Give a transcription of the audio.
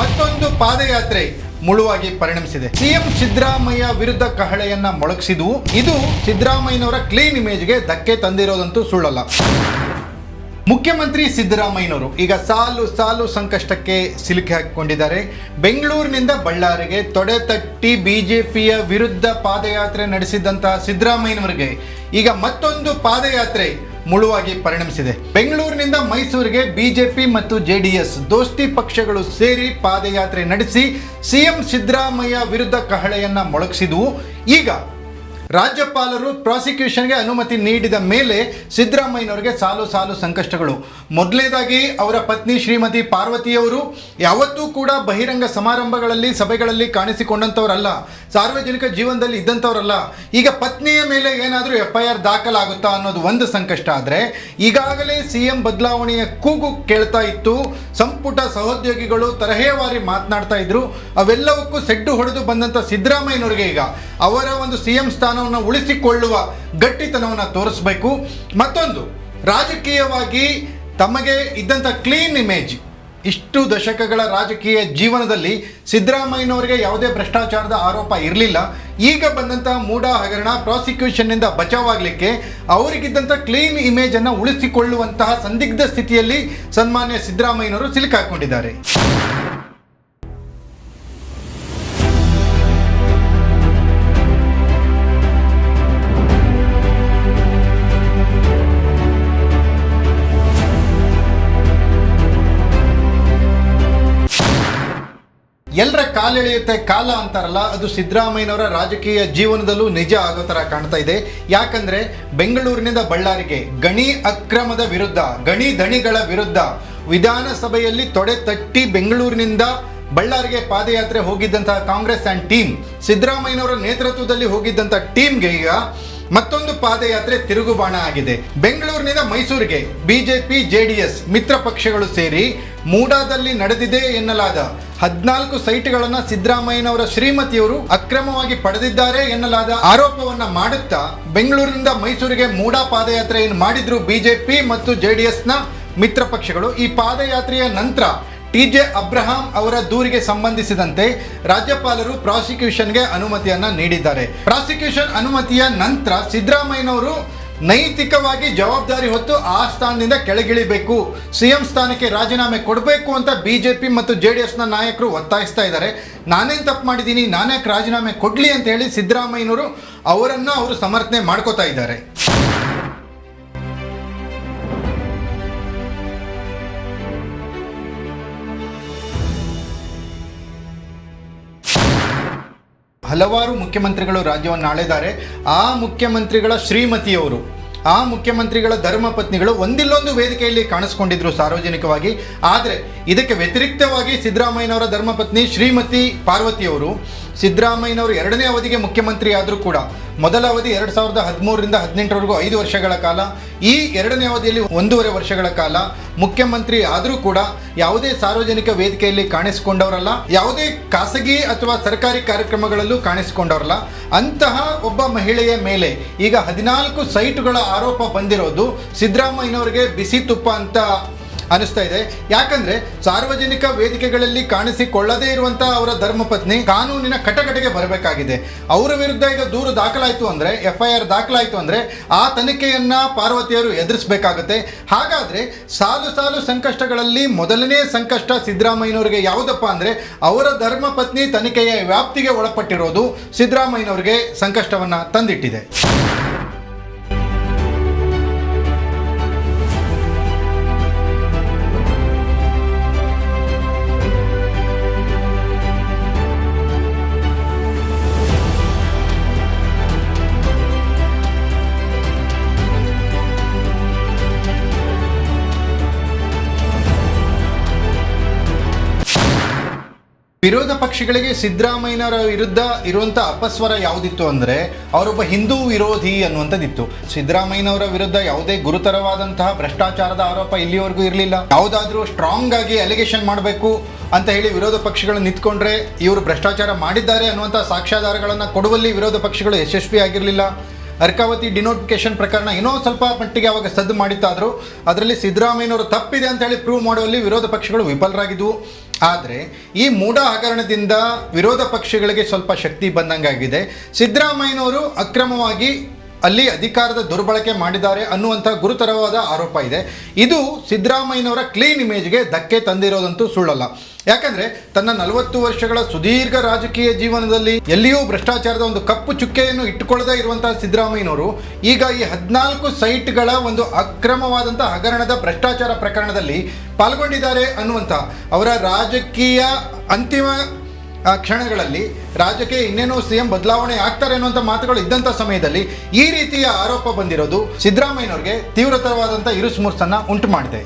ಮತ್ತೊಂದು ಪಾದಯಾತ್ರೆ ಮುಳುವಾಗಿ ಪರಿಣಮಿಸಿದೆ. ಸಿಎಂ ಸಿದ್ದರಾಮಯ್ಯ ವಿರುದ್ಧ ಕಹಳೆಯನ್ನ ಮೊಳಗಿಸಿದ್ವು ಇದು ಸಿದ್ದರಾಮಯ್ಯನವರ ಕ್ಲೀನ್ ಇಮೇಜ್ಗೆ ಧಕ್ಕೆ ತಂದಿರೋದಂತೂ ಸುಳ್ಳಲ್ಲ. ಮುಖ್ಯಮಂತ್ರಿ ಸಿದ್ದರಾಮಯ್ಯನವರು ಈಗ ಸಾಲು ಸಾಲು ಸಂಕಷ್ಟಕ್ಕೆ ಸಿಲುಕಿ ಹಾಕಿಕೊಂಡಿದ್ದಾರೆ. ಬೆಂಗಳೂರಿನಿಂದ ಬಳ್ಳಾರಿಗೆ ತೊಡೆ ತಟ್ಟಿ ಬಿಜೆಪಿಯ ವಿರುದ್ಧ ಪಾದಯಾತ್ರೆ ನಡೆಸಿದಂತಹ ಸಿದ್ದರಾಮಯ್ಯನವರಿಗೆ ಈಗ ಮತ್ತೊಂದು ಪಾದಯಾತ್ರೆ ಮುಳುವಾಗಿ ಪರಿಣಮಿಸಿದೆ. ಬೆಂಗಳೂರಿನಿಂದ ಮೈಸೂರಿಗೆ ಬಿಜೆಪಿ ಮತ್ತು ಜೆಡಿಎಸ್ ದೋಸ್ತಿ ಪಕ್ಷಗಳು ಸೇರಿ ಪಾದಯಾತ್ರೆ ನಡೆಸಿ ಸಿಎಂ ಸಿದ್ದರಾಮಯ್ಯ ವಿರುದ್ಧ ಕಹಳೆಯನ್ನ ಮೊಳಗಿಸಿದವು. ಈಗ ರಾಜ್ಯಪಾಲರು ಪ್ರಾಸಿಕ್ಯೂಷನ್ಗೆ ಅನುಮತಿ ನೀಡಿದ ಮೇಲೆ ಸಿದ್ದರಾಮಯ್ಯನವರಿಗೆ ಸಾಲು ಸಾಲು ಸಂಕಷ್ಟಗಳು. ಮೊದಲನೇದಾಗಿ ಅವರ ಪತ್ನಿ ಶ್ರೀಮತಿ ಪಾರ್ವತಿಯವರು ಯಾವತ್ತೂ ಕೂಡ ಬಹಿರಂಗ ಸಮಾರಂಭಗಳಲ್ಲಿ, ಸಭೆಗಳಲ್ಲಿ ಕಾಣಿಸಿಕೊಂಡಂಥವರಲ್ಲ. ಸಾರ್ವಜನಿಕ ಜೀವನದಲ್ಲಿ ಇದ್ದಂಥವರಲ್ಲ. ಈಗ ಪತ್ನಿಯ ಮೇಲೆ ಏನಾದರೂ ಎಫ್ ಐ ಆರ್ ದಾಖಲಾಗುತ್ತಾ ಅನ್ನೋದು ಒಂದು ಸಂಕಷ್ಟ. ಆದರೆ ಈಗಾಗಲೇ ಸಿ ಎಂ ಬದಲಾವಣೆಯ ಕೂಗು ಕೇಳ್ತಾ ಇತ್ತು. ಸಂಪುಟ ಸಹೋದ್ಯೋಗಿಗಳು ತರಹೇವಾರಿ ಮಾತನಾಡ್ತಾ ಇದ್ರು. ಅವೆಲ್ಲವಕ್ಕೂ ಸೆಡ್ಡು ಹೊಡೆದು ಬಂದಂಥ ಸಿದ್ದರಾಮಯ್ಯನವರಿಗೆ ಈಗ ಅವರ ಒಂದು ಸಿ ಎಂ ಸ್ಥಾನವನ್ನು ಉಳಿಸಿಕೊಳ್ಳುವ ಗಟ್ಟಿತನವನ್ನು ತೋರಿಸಬೇಕು. ಮತ್ತೊಂದು, ರಾಜಕೀಯವಾಗಿ ತಮಗೆ ಇದ್ದಂಥ ಕ್ಲೀನ್ ಇಮೇಜ್ ಇಷ್ಟು ದಶಕಗಳ ರಾಜಕೀಯ ಜೀವನದಲ್ಲಿ ಸಿದ್ದರಾಮಯ್ಯನವರಿಗೆ ಯಾವುದೇ ಭ್ರಷ್ಟಾಚಾರದ ಆರೋಪ ಇರಲಿಲ್ಲ. ಈಗ ಬಂದಂತಹ ಮೂಡ ಹಗರಣ ಪ್ರಾಸಿಕ್ಯೂಷನ್ನಿಂದ ಬಚಾವಾಗಲಿಕ್ಕೆ ಅವರಿಗಿದ್ದಂಥ ಕ್ಲೀನ್ ಇಮೇಜನ್ನು ಉಳಿಸಿಕೊಳ್ಳುವಂತಹ ಸಂದಿಗ್ಧ ಸ್ಥಿತಿಯಲ್ಲಿ ಸನ್ಮಾನ್ಯ ಸಿದ್ದರಾಮಯ್ಯನವರು ಸಿಲುಕಾಕೊಂಡಿದ್ದಾರೆ. ಎಲ್ಲರ ಕಾಲೆಳೆಯುತ್ತೆ ಕಾಲ ಅಂತಾರಲ್ಲ, ಅದು ಸಿದ್ದರಾಮಯ್ಯನವರ ರಾಜಕೀಯ ಜೀವನದಲ್ಲೂ ನಿಜ ಆಗೋ ಥರ ಕಾಣ್ತಾ ಇದೆ. ಯಾಕಂದರೆ ಬೆಂಗಳೂರಿನಿಂದ ಬಳ್ಳಾರಿಗೆ ಗಣಿ ಅಕ್ರಮದ ವಿರುದ್ಧ, ಗಣಿ ದಣಿಗಳ ವಿರುದ್ಧ ವಿಧಾನಸಭೆಯಲ್ಲಿ ತೊಡೆ ತಟ್ಟಿ ಬೆಂಗಳೂರಿನಿಂದ ಬಳ್ಳಾರಿಗೆ ಪಾದಯಾತ್ರೆ ಹೋಗಿದ್ದಂತಹ ಕಾಂಗ್ರೆಸ್ ಆ್ಯಂಡ್ ಟೀಮ್, ಸಿದ್ದರಾಮಯ್ಯನವರ ನೇತೃತ್ವದಲ್ಲಿ ಹೋಗಿದ್ದಂಥ ಟೀಮ್ಗೆ ಈಗ ಮತ್ತೊಂದು ಪಾದಯಾತ್ರೆ ತಿರುಗುಬಾಣ ಆಗಿದೆ. ಬೆಂಗಳೂರಿನಿಂದ ಮೈಸೂರಿಗೆ ಬಿಜೆಪಿ, ಜೆಡಿಎಸ್ ಮಿತ್ರ ಪಕ್ಷಗಳು ಸೇರಿ ಮೂಡಾದಲ್ಲಿ ನಡೆದಿದೆ ಎನ್ನಲಾದ ಹದಿನಾಲ್ಕು ಸೈಟ್ಗಳನ್ನು ಸಿದ್ದರಾಮಯ್ಯನವರ ಶ್ರೀಮತಿಯವರು ಅಕ್ರಮವಾಗಿ ಪಡೆದಿದ್ದಾರೆ ಎನ್ನಲಾದ ಆರೋಪವನ್ನ ಮಾಡುತ್ತಾ ಬೆಂಗಳೂರಿನಿಂದ ಮೈಸೂರಿಗೆ ಮೂಡಾ ಪಾದಯಾತ್ರೆ ಏನು ಮಾಡಿದ್ರು ಬಿಜೆಪಿ ಮತ್ತು ಜೆಡಿಎಸ್ನ ಮಿತ್ರ ಪಕ್ಷಗಳು. ಈ ಪಾದಯಾತ್ರೆಯ ನಂತರ ಟಿ ಜೆ ಅಬ್ರಹಾಂ ಅವರ ದೂರಿಗೆ ಸಂಬಂಧಿಸಿದಂತೆ ರಾಜ್ಯಪಾಲರು ಪ್ರಾಸಿಕ್ಯೂಷನ್ಗೆ ಅನುಮತಿಯನ್ನ ನೀಡಿದ್ದಾರೆ. ಪ್ರಾಸಿಕ್ಯೂಷನ್ ಅನುಮತಿಯ ನಂತರ ಸಿದ್ದರಾಮಯ್ಯನವರು ನೈತಿಕವಾಗಿ ಜವಾಬ್ದಾರಿ ಹೊತ್ತು ಆ ಸ್ಥಾನದಿಂದ ಕೆಳಗಿಳಿಬೇಕು. ಸಿಎಂ ಸ್ಥಾನಕ್ಕೆ ರಾಜೀನಾಮೆ ಕೊಡಬೇಕು ಅಂತ ಬಿಜೆಪಿ ಮತ್ತು ಜೆ ಡಿ ಎಸ್ನ ನಾಯಕರು ಒತ್ತಾಯಿಸ್ತಾ ಇದ್ದಾರೆ. ನಾನೇನು ತಪ್ಪು ಮಾಡಿದ್ದೀನಿ ನಾನೇ ರಾಜೀನಾಮೆ ಕೊಡಲಿ ಅಂತ ಹೇಳಿ ಸಿದ್ದರಾಮಯ್ಯನವರು ಅವರನ್ನು ಅವರು ಸಮರ್ಥನೆ ಮಾಡ್ಕೋತಾ ಇದ್ದಾರೆ. ಹಲವಾರು ಮುಖ್ಯಮಂತ್ರಿಗಳು ರಾಜ್ಯವನ್ನು ಆಳಿದ್ದಾರೆ ಆ ಮುಖ್ಯಮಂತ್ರಿಗಳ ಶ್ರೀಮತಿಯವರು, ಆ ಮುಖ್ಯಮಂತ್ರಿಗಳ ಧರ್ಮಪತ್ನಿಗಳು ಒಂದಿಲ್ಲೊಂದು ವೇದಿಕೆಯಲ್ಲಿ ಕಾಣಿಸ್ಕೊಂಡಿದ್ರು ಸಾರ್ವಜನಿಕವಾಗಿ. ಆದರೆ ಇದಕ್ಕೆ ವ್ಯತಿರಿಕ್ತವಾಗಿ ಸಿದ್ದರಾಮಯ್ಯನವರ ಧರ್ಮಪತ್ನಿ ಶ್ರೀಮತಿ ಪಾರ್ವತಿಯವರು ಸಿದ್ದರಾಮಯ್ಯನವರು ಎರಡನೇ ಅವಧಿಗೆ ಮುಖ್ಯಮಂತ್ರಿ ಆದರೂ ಕೂಡ ಮೊದಲ ಅವಧಿ ಎರಡು ಸಾವಿರದ ಹದಿಮೂರರಿಂದ ಹದಿನೆಂಟರವರೆಗೂ ಐದು ವರ್ಷಗಳ ಕಾಲ, ಈ ಎರಡನೇ ಅವಧಿಯಲ್ಲಿ ಒಂದೂವರೆ ವರ್ಷಗಳ ಕಾಲ ಮುಖ್ಯಮಂತ್ರಿ ಆದರೂ ಕೂಡ ಯಾವುದೇ ಸಾರ್ವಜನಿಕ ವೇದಿಕೆಯಲ್ಲಿ ಕಾಣಿಸಿಕೊಂಡವರಲ್ಲ, ಯಾವುದೇ ಖಾಸಗಿ ಅಥವಾ ಸರ್ಕಾರಿ ಕಾರ್ಯಕ್ರಮಗಳಲ್ಲೂ ಕಾಣಿಸಿಕೊಂಡವರಲ್ಲ. ಅಂತಹ ಒಬ್ಬ ಮಹಿಳೆಯ ಮೇಲೆ ಈಗ ಹದಿನಾಲ್ಕು ಸೈಟುಗಳ ಆರೋಪ ಬಂದಿರೋದು ಸಿದ್ದರಾಮಯ್ಯನವರಿಗೆ ಬಿಸಿ ತುಪ್ಪ ಅಂತ ಅನಿಸ್ತಾ ಇದೆ. ಯಾಕಂದ್ರೆ ಸಾರ್ವಜನಿಕ ವೇದಿಕೆಗಳಲ್ಲಿ ಕಾಣಿಸಿಕೊಳ್ಳದೇ ಇರುವಂತಹ ಅವರ ಧರ್ಮಪತ್ನಿ ಕಾನೂನಿನ ಕಟಕಟೆಗೆ ಬರಬೇಕಾಗಿದೆ. ಅವರ ವಿರುದ್ಧ ಈಗ ದೂರು ದಾಖಲಾಯಿತು ಅಂದ್ರೆ ಎಫ್ ಐ ಆರ್ ದಾಖಲಾಯಿತು ಅಂದ್ರೆ ಆ ತನಿಖೆಯನ್ನ ಪಾರ್ವತಿಯರು ಎದುರಿಸಬೇಕಾಗುತ್ತೆ. ಹಾಗಾದ್ರೆ ಸಾಲು ಸಾಲು ಸಂಕಷ್ಟಗಳಲ್ಲಿ ಮೊದಲನೇ ಸಂಕಷ್ಟ ಸಿದ್ದರಾಮಯ್ಯನವರಿಗೆ ಯಾವುದಪ್ಪ ಅಂದ್ರೆ, ಅವರ ಧರ್ಮಪತ್ನಿ ತನಿಖೆಯ ವ್ಯಾಪ್ತಿಗೆ ಒಳಪಟ್ಟಿರೋದು ಸಿದ್ದರಾಮಯ್ಯನವರಿಗೆ ಸಂಕಷ್ಟವನ್ನ ತಂದಿಟ್ಟಿದೆ. ವಿರೋಧ ಪಕ್ಷಗಳಿಗೆ ಸಿದ್ದರಾಮಯ್ಯನವರ ವಿರುದ್ಧ ಇರುವಂಥ ಅಪಸ್ವರ ಯಾವುದಿತ್ತು ಅಂದರೆ ಅವರೊಬ್ಬ ಹಿಂದೂ ವಿರೋಧಿ ಅನ್ನುವಂಥದ್ದಿತ್ತು. ಸಿದ್ದರಾಮಯ್ಯನವರ ವಿರುದ್ಧ ಯಾವುದೇ ಗುರುತರವಾದಂತಹ ಭ್ರಷ್ಟಾಚಾರದ ಆರೋಪ ಇಲ್ಲಿವರೆಗೂ ಇರಲಿಲ್ಲ. ಯಾವುದಾದ್ರೂ ಸ್ಟ್ರಾಂಗ್ ಆಗಿ ಅಲಿಗೇಷನ್ ಮಾಡಬೇಕು ಅಂತ ಹೇಳಿ ವಿರೋಧ ಪಕ್ಷಗಳು ನಿಂತ್ಕೊಂಡ್ರೆ ಇವರು ಭ್ರಷ್ಟಾಚಾರ ಮಾಡಿದ್ದಾರೆ ಅನ್ನುವಂಥ ಸಾಕ್ಷ್ಯಾಧಾರಗಳನ್ನು ಕೊಡುವಲ್ಲಿ ವಿರೋಧ ಪಕ್ಷಗಳು ಯಶಸ್ವಿ ಆಗಿರಲಿಲ್ಲ. ಅರ್ಕಾವತಿ ಡಿನೋಟಿಫಿಕೇಶನ್ ಪ್ರಕರಣ ಏನೋ ಸ್ವಲ್ಪ ಮಟ್ಟಿಗೆ ಅವಾಗ ಸದ್ದು ಮಾಡಿತ್ತಾದರೂ. ಅದರಲ್ಲಿ ಸಿದ್ದರಾಮಯ್ಯನವರು ತಪ್ಪಿದೆ ಅಂತ ಹೇಳಿ ಪ್ರೂವ್ ಮಾಡುವಲ್ಲಿ ವಿರೋಧ ಪಕ್ಷಗಳು ವಿಫಲರಾಗಿದ್ವು. ಆದರೆ ಈ ಮೂಢ ಹಗರಣದಿಂದ ವಿರೋಧ ಪಕ್ಷಗಳಿಗೆ ಸ್ವಲ್ಪ ಶಕ್ತಿ ಬಂದಂಗಾಗಿದೆ. ಸಿದ್ದರಾಮಯ್ಯನವರು ಅಕ್ರಮವಾಗಿ ಅಲ್ಲಿ ಅಧಿಕಾರದ ದುರ್ಬಳಕೆ ಮಾಡಿದ್ದಾರೆ ಅನ್ನುವಂಥ ಗುರುತರವಾದ ಆರೋಪ ಇದೆ. ಇದು ಸಿದ್ದರಾಮಯ್ಯನವರ ಕ್ಲೀನ್ ಇಮೇಜ್ಗೆ ಧಕ್ಕೆ ತಂದಿರೋದಂತೂ ಸುಳ್ಳಲ್ಲ. ಯಾಕಂದ್ರೆ ತನ್ನ ನಲವತ್ತು ವರ್ಷಗಳ ಸುದೀರ್ಘ ರಾಜಕೀಯ ಜೀವನದಲ್ಲಿ ಎಲ್ಲಿಯೂ ಭ್ರಷ್ಟಾಚಾರದ ಒಂದು ಕಪ್ಪು ಚುಕ್ಕೆಯನ್ನು ಇಟ್ಟುಕೊಳ್ಳದೇ ಇರುವಂತಹ ಸಿದ್ದರಾಮಯ್ಯನವರು ಈಗ ಈ ಹದಿನಾಲ್ಕು ಸೈಟ್ಗಳ ಒಂದು ಅಕ್ರಮವಾದಂಥ ಹಗರಣದ ಭ್ರಷ್ಟಾಚಾರ ಪ್ರಕರಣದಲ್ಲಿ ಪಾಲ್ಗೊಂಡಿದ್ದಾರೆ ಅನ್ನುವಂಥ ಅವರ ರಾಜಕೀಯ ಅಂತಿಮ ಕ್ಷಣಗಳಲ್ಲಿ ರಾಜಕೀಯ ಇನ್ನೇನೋ ಸಿ ಎಂ ಬದಲಾವಣೆ ಆಗ್ತಾರೆ ಅನ್ನುವಂಥ ಮಾತುಗಳು ಇದ್ದಂಥ ಸಮಯದಲ್ಲಿ ಈ ರೀತಿಯ ಆರೋಪ ಬಂದಿರೋದು ಸಿದ್ದರಾಮಯ್ಯನವ್ರಿಗೆ ತೀವ್ರತರವಾದಂಥ ಇರುಸುಮುರುಸನ್ನು ಉಂಟು ಮಾಡಿದೆ